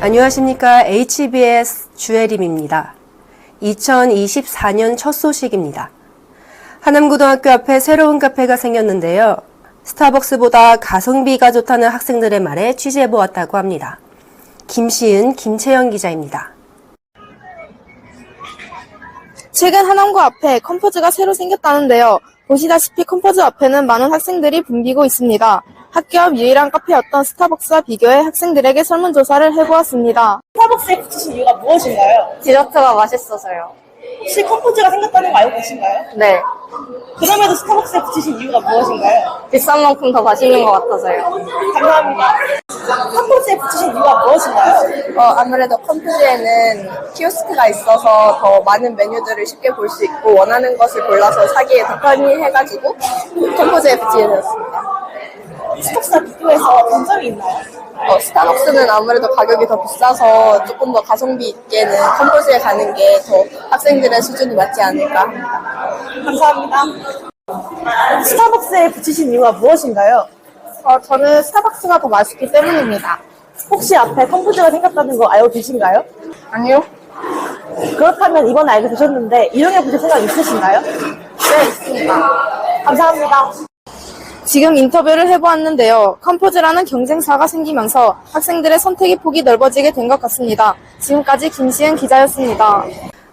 안녕하십니까. HBS 주혜림입니다. 2024년 첫 소식입니다. 하남고등학교 앞에 새로운 카페가 생겼는데요. 스타벅스보다 가성비가 좋다는 학생들의 말에 취재해보았다고 합니다. 김시은, 김채영 기자입니다. 최근 한남고 앞에 컴포즈가 새로 생겼다는데요. 보시다시피 컴포즈 앞에는 많은 학생들이 붐비고 있습니다. 학교 앞 유일한 카페였던 스타벅스와 비교해 학생들에게 설문조사를 해보았습니다. 스타벅스에 붙이신 이유가 무엇인가요? 디저트가 맛있어서요. 혹시 컴포즈가 생겼다는 거 알고 계신가요? 네. 그럼에도 스타벅스에 붙이신 이유가 무엇인가요? 비싼 만큼 더 맛있는 것 같아서요. 감사합니다. 컴포즈에 붙이신 이유가 무엇인가요? 어, 아무래도 컴포즈에는 키오스크가 있어서 더 많은 메뉴들을 쉽게 볼 수 있고 원하는 것을 골라서 사기에 더 편리해가지고 컴포즈에 붙이게 되었습니다. 스타벅스와 비교해서 단점이 있나요? 어, 스타벅스는 아무래도 가격이 더 비싸서 조금 더 가성비 있게는 컴포즈에 가는 게 더 학생들의 수준이 맞지 않을까 합니다. 감사합니다. 스타벅스에 붙이신 이유가 무엇인가요? 어, 저는 스타벅스가 더 맛있기 때문입니다. 혹시 앞에 컴포즈가 생겼다는 거 알고 계신가요? 아니요? 그렇다면 이번에 알게 되셨는데 이용해 보실 생각 있으신가요? 네, 있습니다. 감사합니다. 지금 인터뷰를 해보았는데요. 컴포즈라는 경쟁사가 생기면서 학생들의 선택의 폭이 넓어지게 된 것 같습니다. 지금까지 김시은 기자였습니다.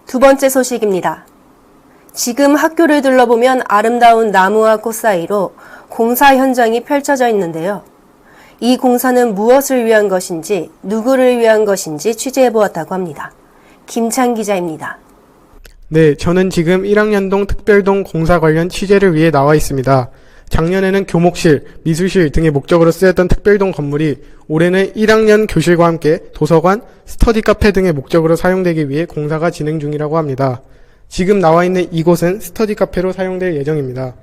두 번째 소식입니다. 지금 학교를 둘러보면 아름다운 나무와 꽃 사이로 공사 현장이 펼쳐져 있는데요. 이 공사는 무엇을 위한 것인지, 누구를 위한 것인지 취재해 보았다고 합니다. 김찬 기자입니다. 네, 저는 지금 1학년동 특별동 공사 관련 취재를 위해 나와 있습니다. 작년에는 교목실, 미술실 등의 목적으로 쓰였던 특별동 건물이 올해는 1학년 교실과 함께 도서관, 스터디 카페 등의 목적으로 사용되기 위해 공사가 진행 중이라고 합니다. 지금 나와 있는 이곳은 스터디 카페로 사용될 예정입니다.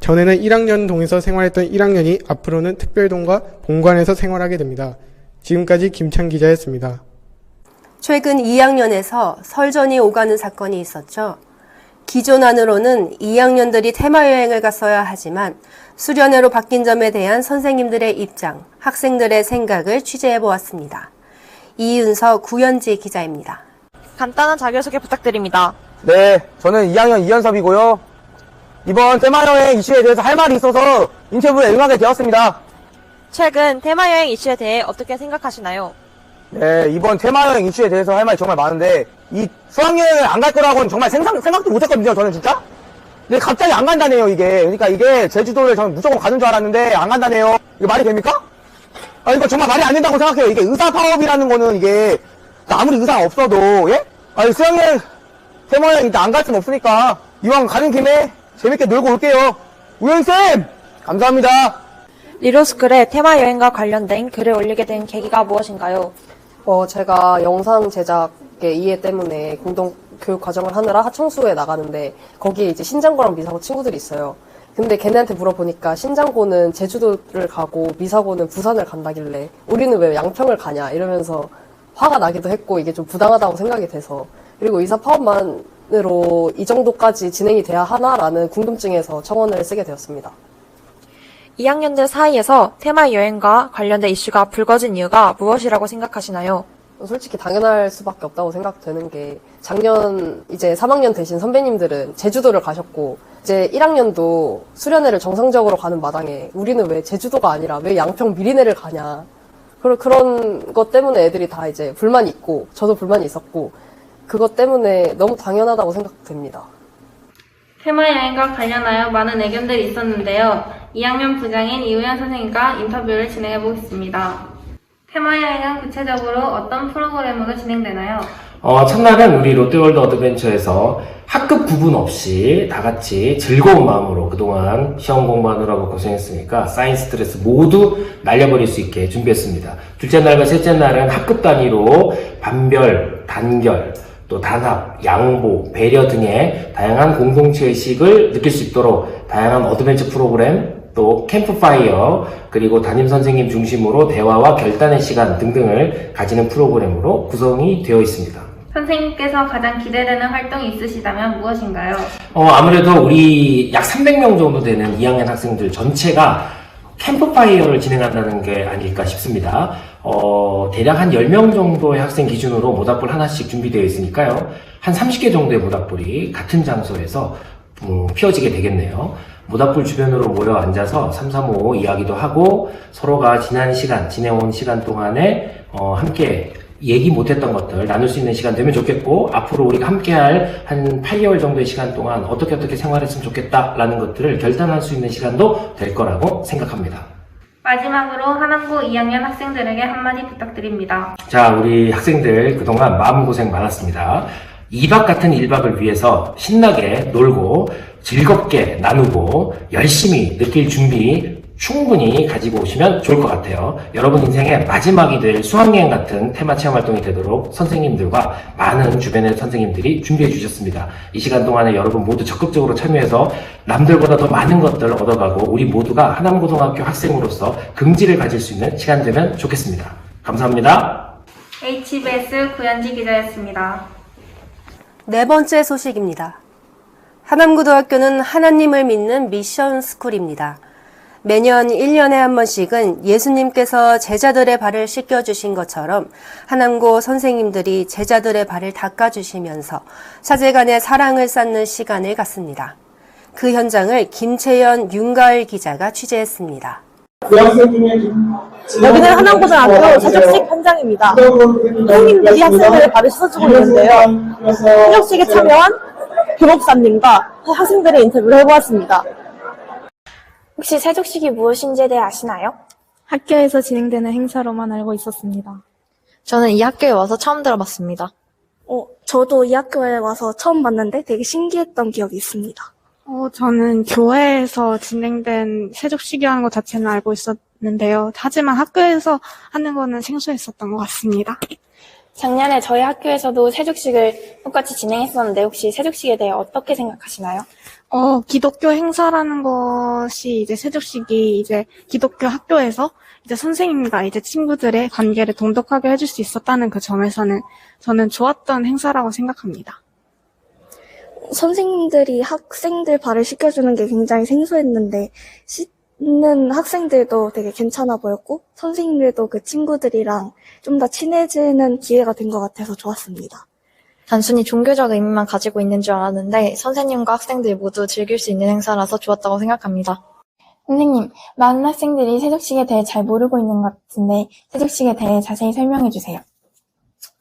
전에는 1학년 동에서 생활했던 1학년이 앞으로는 특별동과 본관에서 생활하게 됩니다. 지금까지 김찬 기자였습니다. 최근 2학년에서 설전이 오가는 사건이 있었죠. 기존 안으로는 2학년들이 테마 여행을 갔어야 하지만 수련회로 바뀐 점에 대한 선생님들의 입장, 학생들의 생각을 취재해 보았습니다. 이윤서 구현지 기자입니다. 간단한 자기소개 부탁드립니다. 네, 저는 2학년 이현섭이고요. 이번 테마 여행 이슈에 대해서 할 말이 있어서 인터뷰에 응하게 되었습니다. 최근 테마 여행 이슈에 대해 어떻게 생각하시나요? 네, 이번 테마 여행 이슈에 대해서 할 말이 정말 많은데, 이 수학여행을 안 갈 거라고는 정말 생각, 생각도 못 했거든요, 저는 진짜? 근데 갑자기 안 간다네요, 이게. 그러니까 이게 제주도를 저는 무조건 가는 줄 알았는데, 안 간다네요. 이거 말이 됩니까? 아, 이거 정말 말이 안 된다고 생각해요. 이게 의사 파업이라는 거는 이게, 아무리 의사가 없어도, 예? 아니, 수학여행, 테마여행 일단 안 갈 수는 없으니까, 이왕 가는 김에 재밌게 놀고 올게요. 우영쌤! 감사합니다. 리로스쿨에 테마 여행과 관련된 글을 올리게 된 계기가 무엇인가요? 어, 제가 영상 제작의 이해 때문에 공동 교육 과정을 하느라 하청수에 나가는데 거기에 이제 신장고랑 미사고 친구들이 있어요. 근데 걔네한테 물어보니까 신장고는 제주도를 가고 미사고는 부산을 간다길래 우리는 왜 양평을 가냐 이러면서 화가 나기도 했고 이게 좀 부당하다고 생각이 돼서 그리고 이사 파업만으로 이 정도까지 진행이 돼야 하나라는 궁금증에서 청원을 쓰게 되었습니다. 2학년들 사이에서 테마 여행과 관련된 이슈가 불거진 이유가 무엇이라고 생각하시나요? 솔직히 당연할 수밖에 없다고 생각되는 게 작년 이제 3학년 되신 선배님들은 제주도를 가셨고 이제 1학년도 수련회를 정상적으로 가는 마당에 우리는 왜 제주도가 아니라 왜 양평 미리네를 가냐 그런 그런 것 때문에 애들이 다 이제 불만이 있고 저도 불만이 있었고 그것 때문에 너무 당연하다고 생각됩니다. 테마 여행과 관련하여 많은 의견들이 있었는데요. 2학년 부장인 이우연 선생님과 인터뷰를 진행해 보겠습니다. 테마 여행은 구체적으로 어떤 프로그램으로 진행되나요? 어, 첫날은 우리 롯데월드 어드벤처에서 학급 구분 없이 다 같이 즐거운 마음으로 그동안 시험 공부하느라고 고생했으니까 사인 스트레스 모두 날려버릴 수 있게 준비했습니다. 둘째 날과 셋째 날은 학급 단위로 반별, 단결, 또 단합, 양보, 배려 등의 다양한 공동체 의식을 느낄 수 있도록 다양한 어드벤처 프로그램, 또 캠프파이어, 그리고 담임 선생님 중심으로 대화와 결단의 시간 등등을 가지는 프로그램으로 구성이 되어 있습니다. 선생님께서 가장 기대되는 활동이 있으시다면 무엇인가요? 어, 아무래도 우리 약 300명 정도 되는 2학년 학생들 전체가 캠프파이어를 진행한다는 게 아닐까 싶습니다. 어, 대략 한 10명 정도의 학생 기준으로 모닥불 하나씩 준비되어 있으니까요. 한 30개 정도의 모닥불이 같은 장소에서 음, 피워지게 되겠네요. 모닥불 주변으로 모여 앉아서 335 이야기도 하고 서로가 지난 시간, 지내온 시간 동안에 어, 함께 얘기 못했던 것들 나눌 수 있는 시간 되면 좋겠고 앞으로 우리가 함께할 한 8개월 정도의 시간 동안 어떻게 어떻게 생활했으면 좋겠다라는 것들을 결단할 수 있는 시간도 될 거라고 생각합니다. 마지막으로 한남고 2학년 학생들에게 한마디 부탁드립니다. 자, 우리 학생들 그동안 마음고생 많았습니다. 2박 같은 1박을 위해서 신나게 놀고 즐겁게 나누고 열심히 느낄 준비 충분히 가지고 오시면 좋을 것 같아요. 여러분 인생의 마지막이 될 수학여행 같은 테마 체험 활동이 되도록 선생님들과 많은 주변의 선생님들이 준비해 주셨습니다. 이 시간 동안에 여러분 모두 적극적으로 참여해서 남들보다 더 많은 것들을 얻어가고 우리 모두가 하남고등학교 학생으로서 긍지를 가질 수 있는 시간 되면 좋겠습니다. 감사합니다. HBS 구현지 기자였습니다. 네 번째 소식입니다. 하남고등학교는 하나님을 믿는 미션 스쿨입니다. 매년 1년에 한 번씩은 예수님께서 제자들의 발을 씻겨주신 것처럼 하남고 선생님들이 제자들의 발을 닦아주시면서 사제 간의 사랑을 쌓는 시간을 갖습니다. 그 현장을 김채연 윤가을 기자가 취재했습니다. 여기는 하남고등학교 세족식 현장입니다. 선생님들이 학생들의 발을 씻어주고 있는데요. 세족식에 참여한 교목사님과 학생들의 인터뷰를 해보았습니다. 혹시 세족식이 무엇인지에 대해 아시나요? 학교에서 진행되는 행사로만 알고 있었습니다. 저는 이 학교에 와서 처음 들어봤습니다. 어, 저도 이 학교에 와서 처음 봤는데 되게 신기했던 기억이 있습니다. 어, 저는 교회에서 진행된 세족식이라는 것 자체는 알고 있었는데요. 하지만 학교에서 하는 거는 생소했었던 것 같습니다. 작년에 저희 학교에서도 세족식을 똑같이 진행했었는데 혹시 세족식에 대해 어떻게 생각하시나요? 어, 기독교 행사라는 것이 이제 세족식이 이제 기독교 학교에서 이제 선생님과 이제 친구들의 관계를 돈독하게 해줄 수 있었다는 그 점에서는 저는 좋았던 행사라고 생각합니다. 선생님들이 학생들 발을 씻겨주는 게 굉장히 생소했는데 씻는 학생들도 되게 괜찮아 보였고 선생님들도 그 친구들이랑 좀 더 친해지는 기회가 된 것 같아서 좋았습니다. 단순히 종교적 의미만 가지고 있는 줄 알았는데 선생님과 학생들이 모두 즐길 수 있는 행사라서 좋았다고 생각합니다. 선생님, 많은 학생들이 세족식에 대해 잘 모르고 있는 것 같은데 세족식에 대해 자세히 설명해 주세요.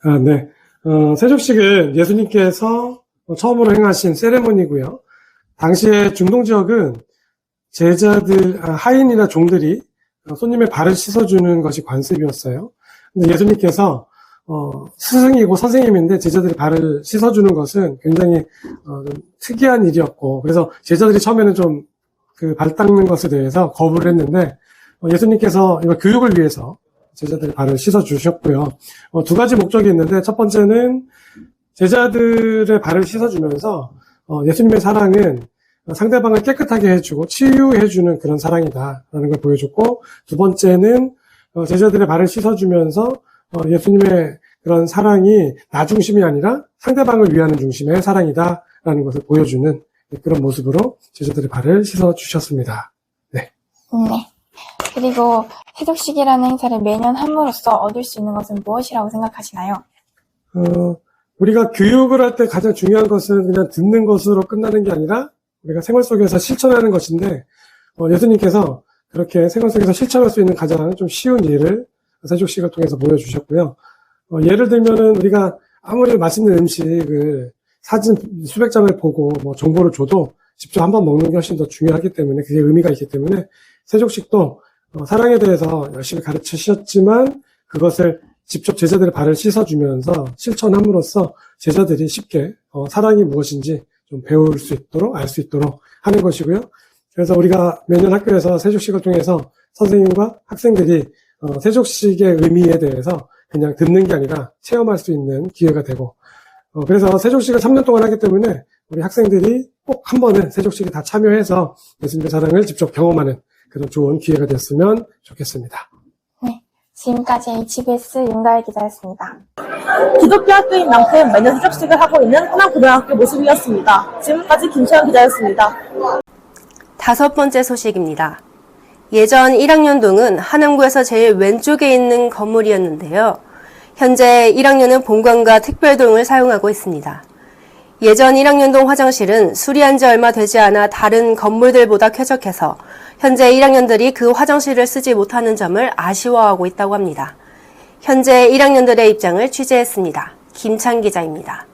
아, 네. 어, 세족식은 예수님께서 처음으로 행하신 세레모니고요. 당시에 중동 지역은 제자들, 아, 하인이나 종들이 손님의 발을 씻어주는 것이 관습이었어요. 예수님께서 어, 스승이고 선생님인데 제자들이 발을 씻어주는 것은 굉장히 어, 좀 특이한 일이었고 그래서 제자들이 처음에는 좀 그 발 닦는 것에 대해서 거부를 했는데 어, 예수님께서 이거 교육을 위해서 제자들의 발을 씻어 주셨고요. 어, 두 가지 목적이 있는데 첫 번째는 제자들의 발을 씻어 주면서 어, 예수님의 사랑은 상대방을 깨끗하게 해주고 치유해주는 그런 사랑이다라는 걸 보여줬고 두 번째는 어, 제자들의 발을 씻어주면서 어, 예수님의 그런 사랑이 나 중심이 아니라 상대방을 위하는 중심의 사랑이다라는 것을 보여주는 그런 모습으로 제자들의 발을 씻어 주셨습니다. 네. 그리고 세족식이라는 행사를 매년 함으로써 얻을 수 있는 것은 무엇이라고 생각하시나요? 어, 우리가 교육을 할 때 가장 중요한 것은 그냥 듣는 것으로 끝나는 게 아니라 우리가 생활 속에서 실천하는 것인데 어, 예수님께서 그렇게 생활 속에서 실천할 수 있는 가장 좀 쉬운 예를 세족식을 통해서 보여주셨고요. 어, 예를 들면은 우리가 아무리 맛있는 음식을 사진 수백 장을 보고 뭐 정보를 줘도 직접 한번 먹는 게 훨씬 더 중요하기 때문에 그게 의미가 있기 때문에 세족식도 어, 사랑에 대해서 열심히 가르치셨지만 그것을 직접 제자들의 발을 씻어주면서 실천함으로써 제자들이 쉽게 어, 사랑이 무엇인지 좀 배울 수 있도록 알 수 있도록 하는 것이고요. 그래서 우리가 매년 학교에서 세족식을 통해서 선생님과 학생들이 어, 세족식의 의미에 대해서 그냥 듣는 게 아니라 체험할 수 있는 기회가 되고 어, 그래서 세족식을 3년 동안 하기 때문에 우리 학생들이 꼭 한 번은 세족식에 다 참여해서 예수님의 사랑을 직접 경험하는 그런 좋은 기회가 됐으면 좋겠습니다. 지금까지 HBS 윤가을 기자였습니다. 기독교 학교인 만큼 매년 세족식을 하고 있는 하남고등학교 모습이었습니다. 지금까지 김채영 기자였습니다. 다섯 번째 소식입니다. 예전 1학년동은 하남구에서 제일 왼쪽에 있는 건물이었는데요. 현재 1학년은 본관과 특별동을 사용하고 있습니다. 예전 1학년동 화장실은 수리한 지 얼마 되지 않아 다른 건물들보다 쾌적해서 현재 1학년들이 그 화장실을 쓰지 못하는 점을 아쉬워하고 있다고 합니다. 현재 1학년들의 입장을 취재했습니다. 김찬 기자입니다.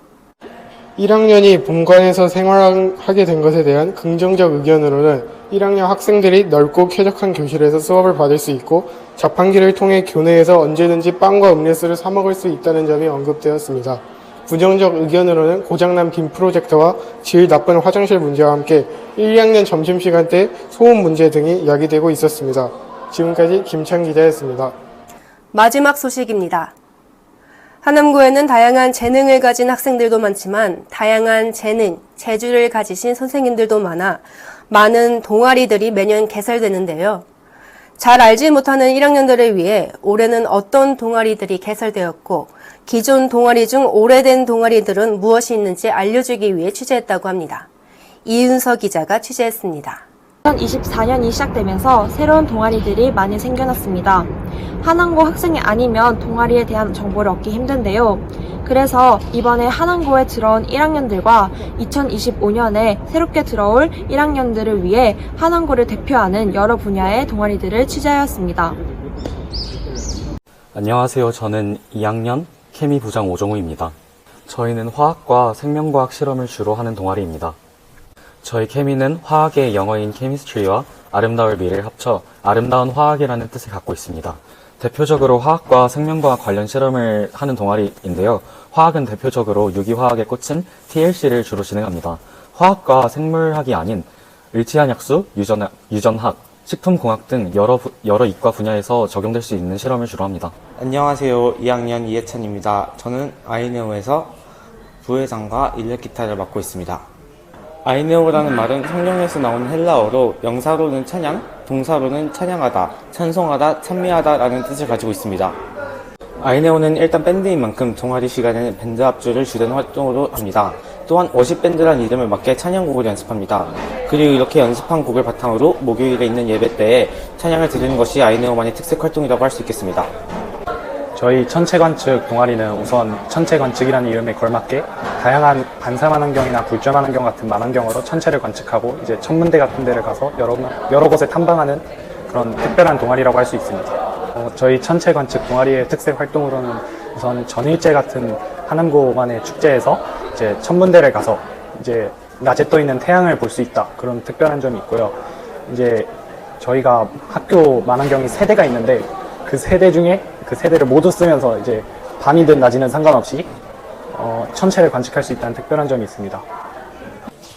1학년이 본관에서 생활하게 된 것에 대한 긍정적 의견으로는 1학년 학생들이 넓고 쾌적한 교실에서 수업을 받을 수 있고 자판기를 통해 교내에서 언제든지 빵과 음료수를 사 먹을 수 있다는 점이 언급되었습니다. 부정적 의견으로는 고장난 빔 프로젝터와 질 나쁜 화장실 문제와 함께 1, 2학년 점심시간 때 소음 문제 등이 야기되고 있었습니다. 지금까지 김찬 기자였습니다. 마지막 소식입니다. 하남구에는 다양한 재능을 가진 학생들도 많지만 다양한 재능, 재주를 가지신 선생님들도 많아 많은 동아리들이 매년 개설되는데요. 잘 알지 못하는 1학년들을 위해 올해는 어떤 동아리들이 개설되었고 기존 동아리 중 오래된 동아리들은 무엇이 있는지 알려주기 위해 취재했다고 합니다. 이윤서 기자가 취재했습니다. 2024년이 시작되면서 새로운 동아리들이 많이 생겨났습니다. 한항고 학생이 아니면 동아리에 대한 정보를 얻기 힘든데요. 그래서 이번에 한항고에 들어온 1학년들과 2025년에 새롭게 들어올 1학년들을 위해 한항고를 대표하는 여러 분야의 동아리들을 취재하였습니다. 안녕하세요. 저는 2학년 케미 부장 오정우입니다. 저희는 화학과 생명과학 실험을 주로 하는 동아리입니다. 저희 케미는 화학의 영어인 케미스트리와 아름다울 미를 합쳐 아름다운 화학이라는 뜻을 갖고 있습니다. 대표적으로 화학과 생명과학 관련 실험을 하는 동아리인데요. 화학은 대표적으로 유기화학에 꽂힌 TLC를 주로 진행합니다. 화학과 생물학이 아닌 일치한 약수, 유전학, 유전학, 식품공학 등 여러, 부- 여러 이과 분야에서 적용될 수 있는 실험을 주로 합니다. 안녕하세요. 2학년 이해찬입니다. 저는 아이네오에서 부회장과 일렉 기타를 맡고 있습니다. 아이네오라는 말은 성경에서 나오는 헬라어로 명사로는 찬양, 동사로는 찬양하다, 찬송하다, 찬미하다라는 뜻을 가지고 있습니다. 아이네오는 일단 밴드인 만큼 동아리 시간에는 밴드 합주를 주된 활동으로 합니다. 또한 워십 밴드란 이름을 맞게 찬양곡을 연습합니다. 그리고 이렇게 연습한 곡을 바탕으로 목요일에 있는 예배 때에 찬양을 드리는 것이 아이네오만의 특색 활동이라고 할 수 있겠습니다. 저희 천체관측 동아리는 우선 천체관측이라는 이름에 걸맞게 다양한 반사만 환경이나 불전환 환경 같은 만환경으로 천체를 관측하고 이제 천문대 같은 데를 가서 여러, 여러 곳에 탐방하는 그런 특별한 동아리라고 할 수 있습니다. 어, 저희 천체관측 동아리의 특색 활동으로는 우선 전일제 같은 하남고만의 축제에서 이제 천문대를 가서 이제 낮에 떠 있는 태양을 볼 수 있다 그런 특별한 점이 있고요. 이제 저희가 학교 만환경이 세 대가 있는데 그 세 대 중에 그 세대를 모두 쓰면서 이제 밤이든 낮이든 상관없이 어, 천체를 관측할 수 있다는 특별한 점이 있습니다.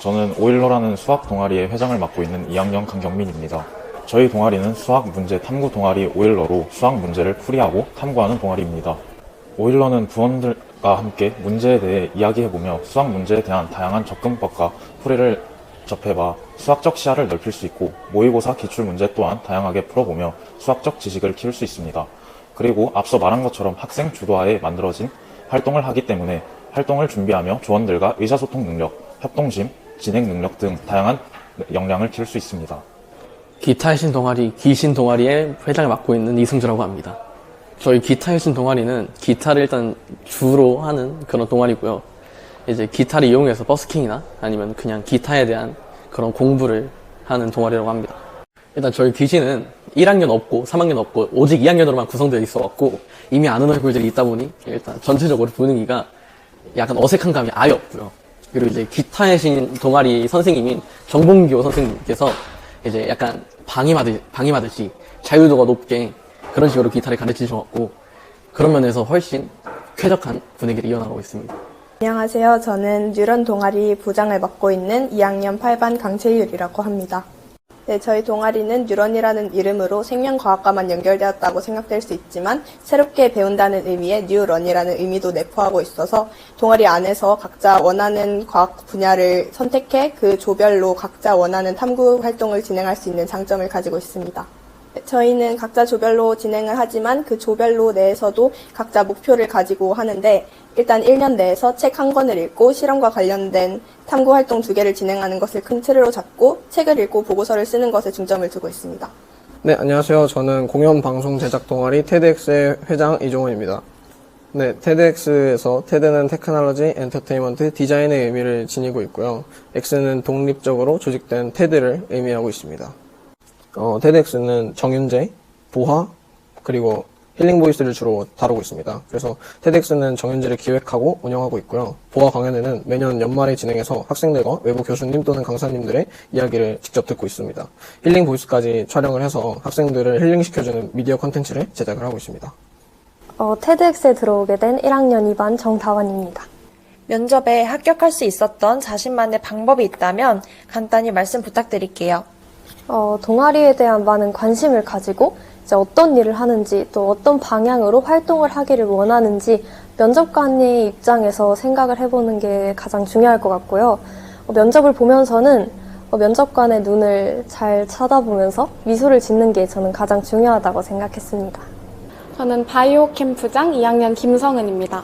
저는 오일러라는 수학 동아리의 회장을 맡고 있는 2학년 강경민입니다. 저희 동아리는 수학 문제 탐구 동아리 오일러로 수학 문제를 풀이하고 탐구하는 동아리입니다. 오일러는 부원들과 함께 문제에 대해 이야기해보며 수학 문제에 대한 다양한 접근법과 풀이를 접해봐 수학적 시야를 넓힐 수 있고 모의고사 기출 문제 또한 다양하게 풀어보며 수학적 지식을 키울 수 있습니다. 그리고 앞서 말한 것처럼 학생 주도하에 만들어진 활동을 하기 때문에 활동을 준비하며 조원들과 의사소통 능력, 협동심, 진행 능력 등 다양한 역량을 키울 수 있습니다. 기타의 신 동아리, 기신 동아리의 회장을 맡고 있는 이승주라고 합니다. 저희 기타의 신 동아리는 기타를 일단 주로 하는 그런 동아리고요. 이제 기타를 이용해서 버스킹이나 아니면 그냥 기타에 대한 그런 공부를 하는 동아리라고 합니다. 일단 저희 기신은 1학년 없고 3학년 없고 오직 2학년으로만 구성되어 있어갖고 이미 아는 얼굴들이 있다 보니 일단 전체적으로 분위기가 약간 어색한 감이 아예 없고요. 그리고 이제 기타의 신 동아리 선생님인 정봉교 선생님께서 이제 약간 방임하듯, 방임하듯이 자유도가 높게 그런 식으로 기타를 가르치셔갖고 그런 면에서 훨씬 쾌적한 분위기를 이어나가고 있습니다. 안녕하세요. 저는 뉴런 동아리 부장을 맡고 있는 2학년 8반 강채율이라고 합니다. 네, 저희 동아리는 뉴런이라는 이름으로 생명과학과만 연결되었다고 생각될 수 있지만 새롭게 배운다는 의미의 뉴런이라는 의미도 내포하고 있어서 동아리 안에서 각자 원하는 과학 분야를 선택해 그 조별로 각자 원하는 탐구 활동을 진행할 수 있는 장점을 가지고 있습니다. 저희는 각자 조별로 진행을 하지만 그 조별로 내에서도 각자 목표를 가지고 하는데 일단 1년 내에서 책 한 권을 읽고 실험과 관련된 탐구 활동 두 개를 진행하는 것을 큰 틀로 잡고 책을 읽고 보고서를 쓰는 것에 중점을 두고 있습니다. 네, 안녕하세요. 저는 공연 방송 제작 동아리 테드엑스의 회장 이종원입니다. 네, 테드엑스에서 테드는 테크놀로지, 엔터테인먼트, 디자인의 의미를 지니고 있고요. X는 독립적으로 조직된 테드를 의미하고 있습니다. 어, 테드엑스는 정윤재, 보화, 그리고 힐링 보이스를 주로 다루고 있습니다. 그래서 테드엑스는 정윤재를 기획하고 운영하고 있고요. 보화 강연회는 매년 연말에 진행해서 학생들과 외부 교수님 또는 강사님들의 이야기를 직접 듣고 있습니다. 힐링 보이스까지 촬영을 해서 학생들을 힐링시켜주는 미디어 컨텐츠를 제작을 하고 있습니다. 어, 테드엑스에 들어오게 된 1학년 2반 정다원입니다. 면접에 합격할 수 있었던 자신만의 방법이 있다면 간단히 말씀 부탁드릴게요. 어, 동아리에 대한 많은 관심을 가지고 어떤 일을 하는지 또 어떤 방향으로 활동을 하기를 원하는지 면접관의 입장에서 생각을 해보는 게 가장 중요할 것 같고요. 어, 면접을 보면서는 어, 면접관의 눈을 잘 쳐다보면서 미소를 짓는 게 저는 가장 중요하다고 생각했습니다. 저는 바이오 캠프장 2학년 김성은입니다.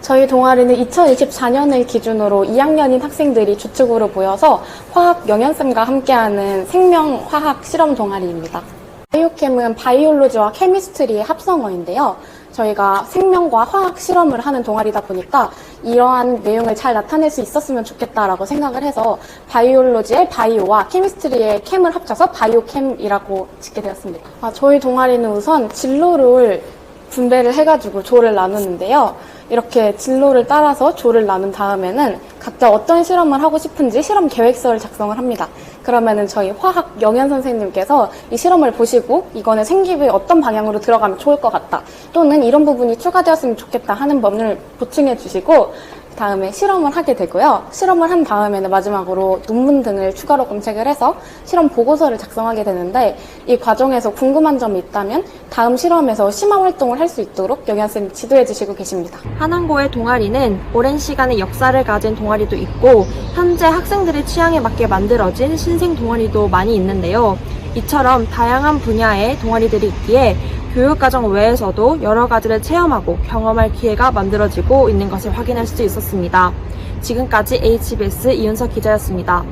저희 동아리는 2024년을 기준으로 2학년인 학생들이 주축으로 모여서 화학 영양쌤과 함께하는 생명화학 실험 동아리입니다. 바이오캠은 바이올로지와 케미스트리의 합성어인데요. 저희가 생명과 화학 실험을 하는 동아리다 보니까 이러한 내용을 잘 나타낼 수 있었으면 좋겠다라고 생각을 해서 바이올로지의 바이오와 케미스트리의 캠을 합쳐서 바이오캠이라고 짓게 되었습니다. 아, 저희 동아리는 우선 진로를 분배를 해가지고 조를 나누는데요. 이렇게 진로를 따라서 조를 나눈 다음에는 각자 어떤 실험을 하고 싶은지 실험 계획서를 작성을 합니다. 그러면은 저희 화학 영양 선생님께서 이 실험을 보시고 이거는 생기부에 어떤 방향으로 들어가면 좋을 것 같다. 또는 이런 부분이 추가되었으면 좋겠다 하는 법을 보충해 주시고 다음에 실험을 하게 되고요. 실험을 한 다음에는 마지막으로 논문 등을 추가로 검색을 해서 실험 보고서를 작성하게 되는데 이 과정에서 궁금한 점이 있다면 다음 실험에서 심화 활동을 할 수 있도록 영양쌤이 지도해 주시고 계십니다. 한항고의 동아리는 오랜 시간의 역사를 가진 동아리도 있고 현재 학생들의 취향에 맞게 만들어진 신생 동아리도 많이 있는데요. 이처럼 다양한 분야의 동아리들이 있기에 교육과정 외에서도 여러 가지를 체험하고 경험할 기회가 만들어지고 있는 것을 확인할 수 있었습니다. 지금까지 HBS 이윤석 기자였습니다.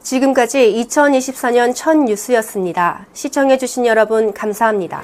지금까지 2024년 첫 뉴스였습니다. 시청해주신 여러분 감사합니다.